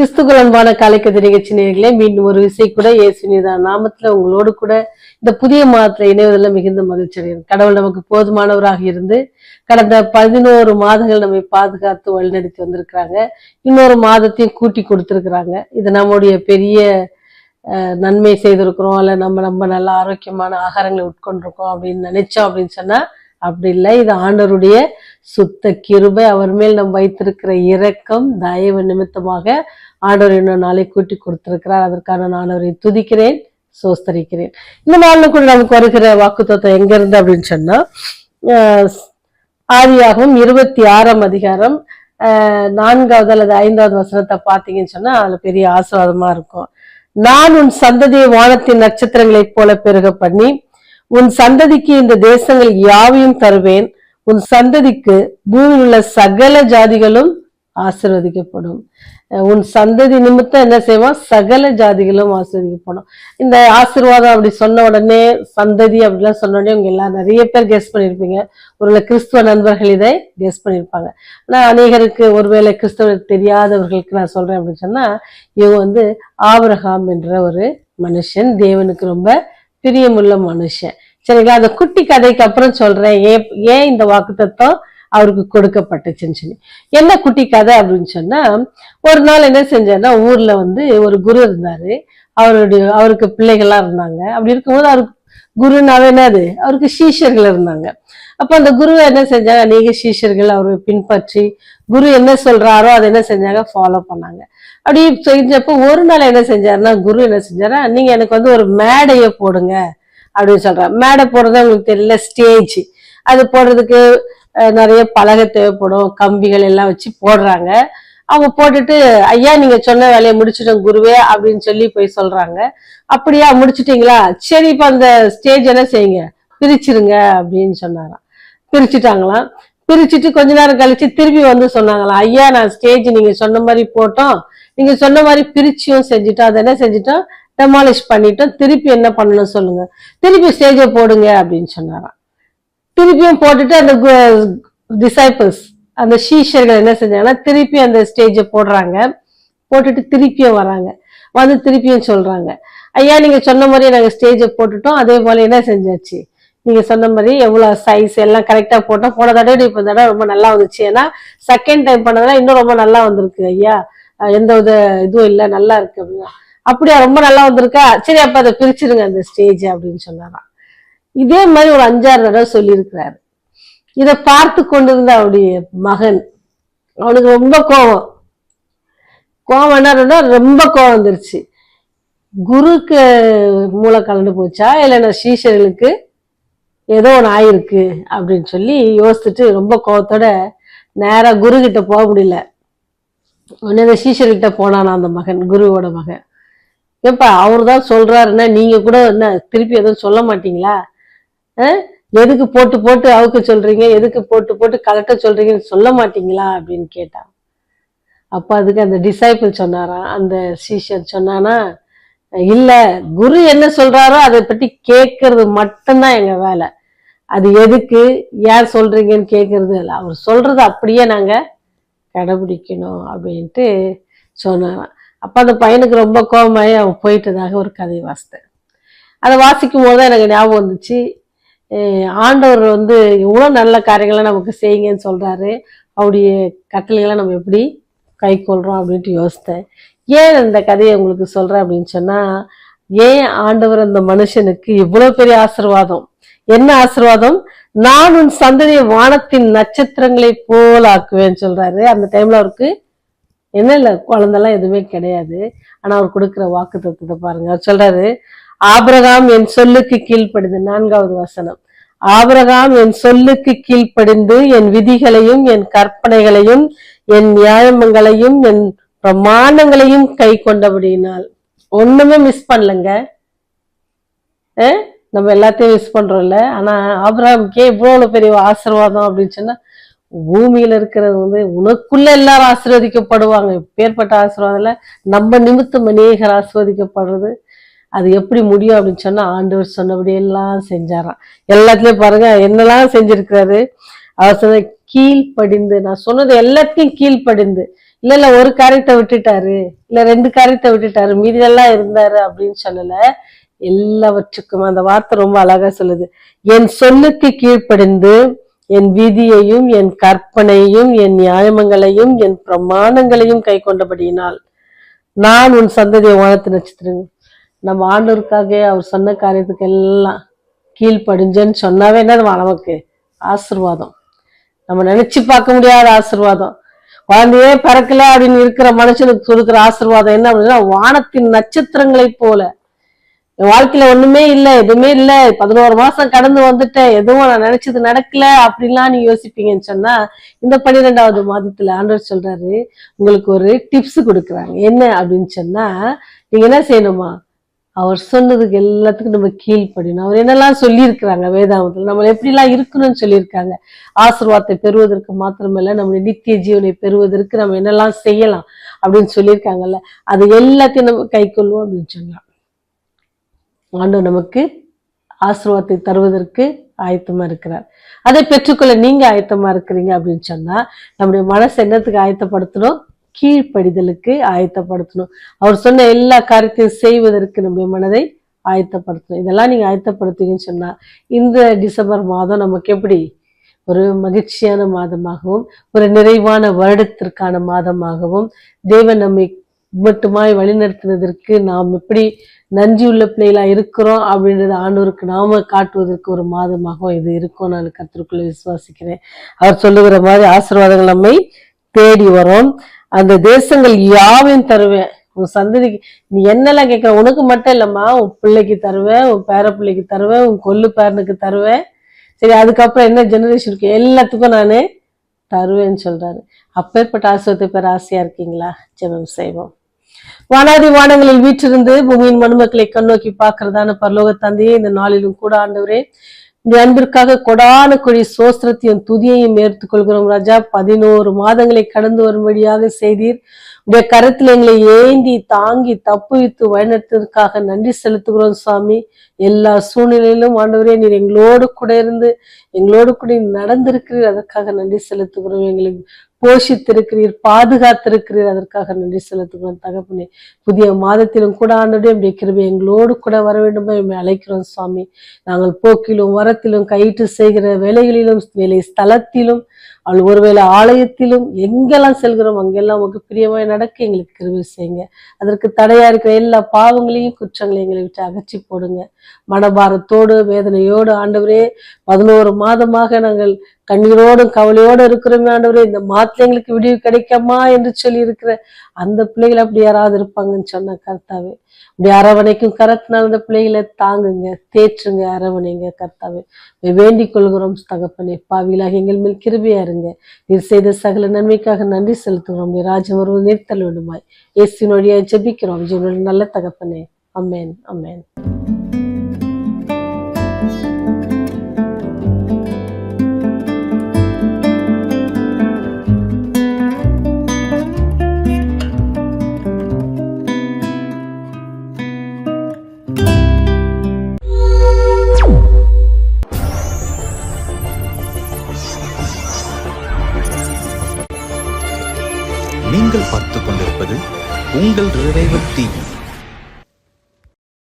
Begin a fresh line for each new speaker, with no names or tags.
கிறிஸ்துக்குள் அன்பான காலைக்கதை நிகழ்ச்சி நேர்களே மீண்டும் ஒரு விசை கூட இயேசுனிதான் நாமத்துல உங்களோடு கூட இந்த புதிய மாதத்துல இணைவதில் மிகுந்த மகிழ்ச்சி அடையும் கடவுள் நமக்கு போதுமானவராக இருந்து கடந்த பதினோரு மாதங்கள் நம்மை பாதுகாத்து வழிநடத்தி வந்திருக்கிறாங்க. இன்னொரு மாதத்தையும் கூட்டி கொடுத்துருக்குறாங்க. இது நம்முடைய பெரிய நன்மை செய்திருக்கிறோம். இல்லை நம்ம நம்ம நல்ல ஆரோக்கியமான ஆகாரங்களை உட்கொண்டிருக்கோம் அப்படின்னு நினைச்சோம் அப்படின்னு சொன்னா அப்படி இல்லை. இது ஆண்டவருடைய சுத்த கிருபை அவர் மேல் நம் வைத்திருக்கிற இரக்கம் தயவு நிமித்தமாக ஆண்டவர் இன்னொரு நாளை கூட்டி கொடுத்திருக்கிறார். அதற்கான நான் அவரை துதிக்கிறேன் சோஸ்தரிக்கிறேன். இந்த நாளில் கூட நமக்கு வருகிற வாக்குத்தத்தம் எங்க இருந்து அப்படின்னு சொன்னா ஆதியாகவும் இருபத்தி ஆறாம் அதிகாரம் நான்காவது அல்லது ஐந்தாவது வசனத்தை பார்த்தீங்கன்னு சொன்னா அதுல பெரிய ஆசீர்வாதமா இருக்கும். நான் உன் சந்ததியை வானத்தின் நட்சத்திரங்களைப் போல பெருக பண்ணி உன் சந்ததிக்கு இந்த தேசங்கள் யாவையும் தருவேன். உன் சந்ததிக்கு பூமியில் உள்ள சகல ஜாதிகளும் ஆசிர்வதிக்கப்படும். உன் சந்ததி நிமித்தம் என்ன செய்வான்? சகல ஜாதிகளும் ஆசிர்வதிக்கப்படும். இந்த ஆசீர்வாதம் அப்படி சொன்ன உடனே சந்ததி அப்படிலாம் சொன்ன உடனே உங்க எல்லாம் நிறைய பேர் கெஸ் பண்ணியிருப்பீங்க. ஒருவேளை கிறிஸ்துவ நண்பர்கள் இதை கெஸ் பண்ணியிருப்பாங்க. ஆனால் அநேகருக்கு ஒருவேளை கிறிஸ்தவருக்கு தெரியாதவர்களுக்கு நான் சொல்றேன் அப்படின்னு சொன்னா இவங்க வந்து ஆபிரகாம் என்ற ஒரு மனுஷன். தேவனுக்கு ரொம்ப பிரியமுள்ள மனுஷன். சரிங்களா? அந்த குட்டி கதைக்கு அப்புறம் சொல்றேன். ஏன் ஏன் இந்த வாக்குத்தத்தம் அவருக்கு கொடுக்கப்பட்டுச்சுன்னு சொல்லி. என்ன குட்டி கதை அப்படின்னு சொன்னா ஒரு நாள் என்ன செஞ்சாருன்னா ஊர்ல வந்து ஒரு குரு இருந்தாரு. அவருடைய அவருக்கு பிள்ளைகள்லாம் இருந்தாங்க. அப்படி இருக்கும்போது அவருக்கு குருனாவே என்னது? அவருக்கு சீஷர்கள் இருந்தாங்க. அப்ப அந்த குருவை என்ன செஞ்சாங்க? அநேக சீஷர்கள் அவரை பின்பற்றி குரு என்ன சொல்றாரோ அதை என்ன செஞ்சாங்க? ஃபாலோ பண்ணாங்க. அப்படி செஞ்சப்போ ஒரு நாள் என்ன செஞ்சாருன்னா குரு என்ன செஞ்சாரா நீங்க எனக்கு வந்து ஒரு மேடையை போடுங்க. அப்படின்னு சொல்கிறேன் மேடை போடுறது உங்களுக்கு தெரியல ஸ்டேஜ் அது போடுறதுக்கு நிறைய பலகை தேவைப்படும் கம்பிகள் எல்லாம் வச்சு போடுறாங்க. அவங்க போட்டுட்டு ஐயா நீங்க சொன்ன வேலையை முடிச்சிட்டோம் குருவே அப்படின்னு சொல்லி போய் சொல்றாங்க. அப்படியா முடிச்சிட்டீங்களா? சரி இப்ப அந்த ஸ்டேஜ் என்ன செய்யுங்க? பிரிச்சிருங்க அப்படின்னு சொன்னாராம். பிரிச்சுட்டாங்களாம். பிரிச்சுட்டு கொஞ்ச நேரம் கழிச்சு திரும்பி வந்து சொன்னாங்களாம். ஐயா நான் ஸ்டேஜ் நீங்க சொன்ன மாதிரி போட்டோம். நீங்க சொன்ன மாதிரி பிரிச்சியும் செஞ்சுட்டோம். அதை என்ன செஞ்சுட்டோம்? டெமாலிஷ் பண்ணிட்டோம் திருப்பி என்ன பண்ணணும் சொல்லுங்க. திருப்பி ஸ்டேஜை போடுங்க அப்படின்னு சொன்னாராம். திருப்பியும் போட்டுட்டு அந்த டிசைபிள்ஸ் அந்த சீஷர்கள் என்ன செஞ்சாங்கன்னா திருப்பி அந்த ஸ்டேஜை போடுறாங்க. போட்டுட்டு திருப்பியும் வராங்க. வந்து திருப்பியும் சொல்றாங்க. ஐயா நீங்க சொன்ன மாதிரியே நாங்கள் ஸ்டேஜை போட்டுட்டோம். அதே போல என்ன செஞ்சாச்சு? நீங்க சொன்ன மாதிரி எவ்வளவு சைஸ் எல்லாம் கரெக்டா போட்டோம். போன தடவை இப்போ இந்த தடவை ரொம்ப நல்லா வந்துச்சு. ஏன்னா செகண்ட் டைம் பண்ணதுல இன்னும் ரொம்ப நல்லா வந்திருக்கு ஐயா. எந்த வித இதுவும் இல்லை. நல்லா இருக்கு அப்படின்னா. அப்படியா ரொம்ப நல்லா வந்திருக்கா? சரி அப்ப அதை பிரிச்சிருங்க அந்த ஸ்டேஜ் அப்படின்னு சொன்னாராம் இதே மாதிரி ஒரு அஞ்சாறு தடவை சொல்லியிருக்கிறாரு. இதை பார்த்து கொண்டிருந்த அவருடைய மகன் அவனுக்கு ரொம்ப கோபம் கோபம் என்ன ரொம்ப கோபம் வந்துருச்சு. குருக்கு மூளை கலந்து போச்சா இல்லைன்னா சீஷர்களுக்கு ஏதோ ஒன்று ஆயிருக்கு அப்படின்னு சொல்லி யோசிச்சுட்டு ரொம்ப கோபத்தோட நேராக குரு கிட்ட போக முடியல. உடனே அந்த சீஷர்கிட்ட போனானா அந்த மகன் குருவோட மகன். ஏப்பா அவர் தான் சொல்றாருன்னா நீங்க கூட என்ன திருப்பி எதுவும் சொல்ல மாட்டீங்களா? எதுக்கு போட்டு போட்டு அவுக்க சொல்றீங்க? எதுக்கு போட்டு போட்டு கலட்ட சொல்றீங்கன்னு சொல்ல மாட்டீங்களா? அப்படின்னு கேட்டான் அப்போ அதுக்கு அந்த டிசைபிள் சொன்னாராம் அந்த சீஷர் சொன்னானா இல்ல குரு என்ன சொல்றாரோ அதை பற்றி கேட்கறது மட்டும்தான் எங்க வேலை. அது எதுக்கு ஏன் சொல்றீங்கன்னு கேட்கறது இல்லை. அவர் சொல்றது அப்படியே நாங்க கடைபிடிக்கணும் அப்படின்ட்டு சொன்னாராம். அப்போ அந்த பையனுக்கு ரொம்ப கோபமாயி அவன் போயிட்டதாக ஒரு கதையை வாசித்தேன். அதை வாசிக்கும் போது தான் எனக்கு ஞாபகம் வந்துச்சு. ஆண்டவர் வந்து இவ்வளோ நல்ல காரியங்களை நமக்கு செய்யுங்கன்னு சொல்கிறாரு அவருடைய கட்டளைகளை நம்ம எப்படி கை கொள்கிறோம் அப்படின்ட்டு யோசித்தேன். ஏன் இந்த கதையை உங்களுக்கு சொல்கிறேன் அப்படின்னு சொன்னால் ஏன் ஆண்டவர் அந்த மனுஷனுக்கு இவ்வளோ பெரிய ஆசீர்வாதம்? என்ன ஆசீர்வாதம்? நான் உன் சந்ததியை வானத்தின் நட்சத்திரங்களை போலாக்குவேன்னு ஆக்குவேன்னு அந்த டைமில் அவருக்கு என்ன இல்லை குழந்தெல்லாம் எதுவுமே கிடையாது. ஆனா அவர் கொடுக்குற வாக்கு தத்துவத்தை பாருங்க. அவர் சொல்றாரு ஆபிரகாம் என் சொல்லுக்கு கீழ்ப்படிந்து நான்காவது வசனம். ஆபிரகாம் என் சொல்லுக்கு கீழ்ப்படிந்து என் விதிகளையும் என் கற்பனைகளையும் என் நியாயங்களையும் என் பிரமாணங்களையும் கை கொண்டபடியினால். ஒண்ணுமே மிஸ் பண்ணலங்க. நம்ம எல்லாத்தையும் மிஸ் பண்றோம்ல. ஆனா ஆபிரகாமுக்கே இவ்வளவு பெரிய ஆசீர்வாதம் அப்படின்னு சொன்னா பூமியில இருக்கிறது வந்து உனக்குள்ள எல்லாரும் ஆசீர்வதிக்கப்படுவாங்க. பேர்பட்ட ஆசீர்வாதம்ல நம்ம நிமித்தம் அநேகர் ஆசீர்வதிக்கப்படுறது. அது எப்படி முடியும் அப்படின்னு சொன்னா ஆண்டவர் சொன்னபடி எல்லாம் செஞ்சாராம். எல்லாத்துலயும் பாருங்க என்னெல்லாம் செஞ்சிருக்கிறாரு? அவர் சொன்ன கீழ்ப்படிந்து நான் சொன்னது எல்லாத்தையும் கீழ்ப்படிந்து. இல்ல இல்ல ஒரு காரியத்தை விட்டுட்டாரு. இல்ல ரெண்டு காரியத்தை விட்டுட்டாரு. மீதியெல்லாம் இருந்தாரு அப்படின்னு சொல்லல. எல்லாவற்றுக்கும் அந்த வார்த்தை ரொம்ப அழகா சொல்லுது. என் சொல்லுக்கு கீழ்ப்படிந்து என் விதியையும் என் கற்பனையும் என் நியாயமங்களையும் என் பிரமாணங்களையும் கை கொண்டபடியினால் நான் உன் சந்ததியை வானத்து நட்சத்திரம் நம்ம ஆண்டோருக்காக அவர் சொன்ன காரியத்துக்கு எல்லாம் கீழ்ப்படிஞ்சேன்னு சொன்னாவே என்னது நமக்கு? ஆசீர்வாதம். நம்ம நினைச்சு பார்க்க முடியாத ஆசிர்வாதம். குழந்தையே பிறக்கல அப்படின்னு இருக்கிற மனுஷனுக்கு கொடுக்குற ஆசீர்வாதம் என்ன அப்படின்னா வானத்தின் நட்சத்திரங்களைப் போல. என் வாழ்க்கையில ஒண்ணுமே இல்ல எதுவுமே இல்ல. பதினோரு மாசம் கடந்து வந்துட்டேன். எதுவும் நான் நினைச்சது நடக்கல அப்படிலாம் நீ யோசிப்பீங்கன்னு சொன்னா இந்த பன்னிரெண்டாவது மாதத்துல ஆண்டவர் சொல்றாரு உங்களுக்கு ஒரு டிப்ஸ் கொடுக்குறாங்க. என்ன அப்படின்னு சொன்னா நீங்க என்ன செய்யணுமா? அவர் சொன்னதுக்கு எல்லாத்துக்கும் நம்ம கீழ்ப்படிணும் அவர் என்னெல்லாம் சொல்லியிருக்கிறாங்க வேதாமத்தில் நம்ம எப்படிலாம் இருக்கணும்னு சொல்லியிருக்காங்க. ஆசிர்வாதத்தை பெறுவதற்கு மாத்திரமல்ல நம்முடைய நித்திய ஜீவனை பெறுவதற்கு நம்ம என்னெல்லாம் செய்யலாம் அப்படின்னு சொல்லியிருக்காங்கல்ல. அது எல்லாத்தையும் நம்ம கை கொள்வோம் அப்படின்னு சொல்லலாம். ஆண்டு நமக்கு ஆசீர்வாதத்தை தருவதற்கு ஆயத்தமா இருக்கிறார். அதை பெற்றுக்கொள்ள நீங்க ஆயத்தமா இருக்கிறீங்க அப்படின்னு சொன்னா நம்முடைய மனசு என்னத்துக்கு ஆயத்தப்படுத்தணும்? கீழ்ப்படிதலுக்கு ஆயத்தப்படுத்தணும். அவர் சொன்ன எல்லா காரியத்தையும் செய்வதற்கு நம்முடைய மனதை ஆயத்தப்படுத்தணும். இதெல்லாம் நீங்க ஆயத்தப்படுத்தீங்கன்னு சொன்னா இந்த டிசம்பர் மாதம் நமக்கு எப்படி? ஒரு மகிழ்ச்சியான மாதமாகவும் ஒரு நிறைவான வருடத்திற்கான மாதமாகவும் தேவன் நம்மை மட்டுமாய் வழிநடத்தினதற்கு நாம் எப்படி நன்றியுள்ள பிள்ளைகளாக இருக்கிறோம் அப்படின்றத ஆண்டோருக்கு நாம காட்டுவதற்கு ஒரு மாதமாகவும் இது இருக்கும். நான் கத்திற்குள்ள விசுவாசிக்கிறேன். அவர் சொல்லுகிற மாதிரி ஆசீர்வாதங்கள் நம்மை தேடி வரும். அந்த தேசங்கள் யாவையும் தருவேன். உன் சந்ததிக்கு நீ என்னெல்லாம் கேட்குற? உனக்கு மட்டும் இல்லைம்மா. உன் பிள்ளைக்கு தருவேன் உன் பேர பிள்ளைக்கு தருவேன் உன் கொல்லு பேரனுக்கு தருவேன். சரி அதுக்கப்புறம் என்ன ஜெனரேஷன் இருக்கு? எல்லாத்துக்கும் நான் தருவேன்னு சொல்கிறாரு அப்பேற்பட்ட ஆசிரியத்தை பேர் ஆசையாக இருக்கீங்களா? ஜெபம் செய்வோம். வானாதி வானங்களில் வீற்றிருந்து பூமியின் மனுமக்களை கண்ணோக்கி பார்க்கிறதான பரலோக தந்தையே இந்த நாளிலும் கூட ஆண்டவரே இந்த அன்பிற்காக கொடான கொடி சோஸ்திரத்தையும் துதியையும் ஏற்றுக்கொள்கிறோம் ராஜா. பதினோரு மாதங்களை கடந்து வரும்படியாக செய்தீர். உடைய கருத்தில் எங்களை ஏந்தி தாங்கி தப்புவித்து வழிநடத்ததற்காக நன்றி செலுத்துகிறோம் சுவாமி. எல்லா சூழ்நிலையிலும் ஆண்டவரே நீர் எங்களோடு கூட இருந்து எங்களோடு கூட நடந்திருக்கிறீர். அதற்காக நன்றி செலுத்துகிறோம். எங்களுக்கு போஷித்திருக்கிறீர் பாதுகாத்திருக்கிறீர். அதற்காக நன்றி செலுத்துகிறோம். தகப்பனே புதிய மாதத்திலும் கூட ஆண்டவரே உடைய கிருபை எங்களோடு கூட வர வேண்டுமா எம்மை அழைக்கிறோம் சுவாமி. நாங்கள் போக்கிலும் வரத்திலும் கையிட்டு செய்கிற வேலைகளிலும் வேலை ஸ்தலத்திலும் அவள் ஒருவேளை ஆலயத்திலும் எங்கெல்லாம் செல்கிறோம் அங்கெல்லாம் உங்களுக்கு பிரியமாய் நடக்க எங்களுக்கு கிருபி செய்யுங்க. அதற்கு தடையா இருக்கிற எல்லா பாவங்களையும் குற்றங்களையும் எங்களை விட்டு அகற்றி போடுங்க. மனபாரத்தோடு வேதனையோடு ஆண்டவரே பதினோரு மாதமாக நாங்கள் கண்ணீரோடும் கவலையோடு இருக்கிறோமே ஆண்டவரே இந்த மாதத்துல எங்களுக்கு விடிவு கிடைக்குமா என்று சொல்லி இருக்கிற அந்த பிள்ளைகள் அப்படி யாராவது இருப்பாங்கன்னு சொன்ன கர்த்தாவே இப்படி அரவணைக்கும் கரத்தினால் அந்த பிள்ளைகளை தாங்குங்க தேற்றுங்க அரவணைங்க கர்த்தாவே. வேண்டிக் கொள்கிறோம் தகப்பனே. பாவிலாக எங்கள் மேல் கிருபியா இருங்க. நீர் செய்த சகல நன்மைக்காக நன்றி செலுத்துகிறோம். நீ ராஜம் நிறுத்தல் வேண்டுமாய். இயேசுவின் வழியாக ஜெபிக்கிறோம். ஜீவனுடைய நல்ல தகப்பனே. அம்மேன் அம்மேன்
நீங்கள்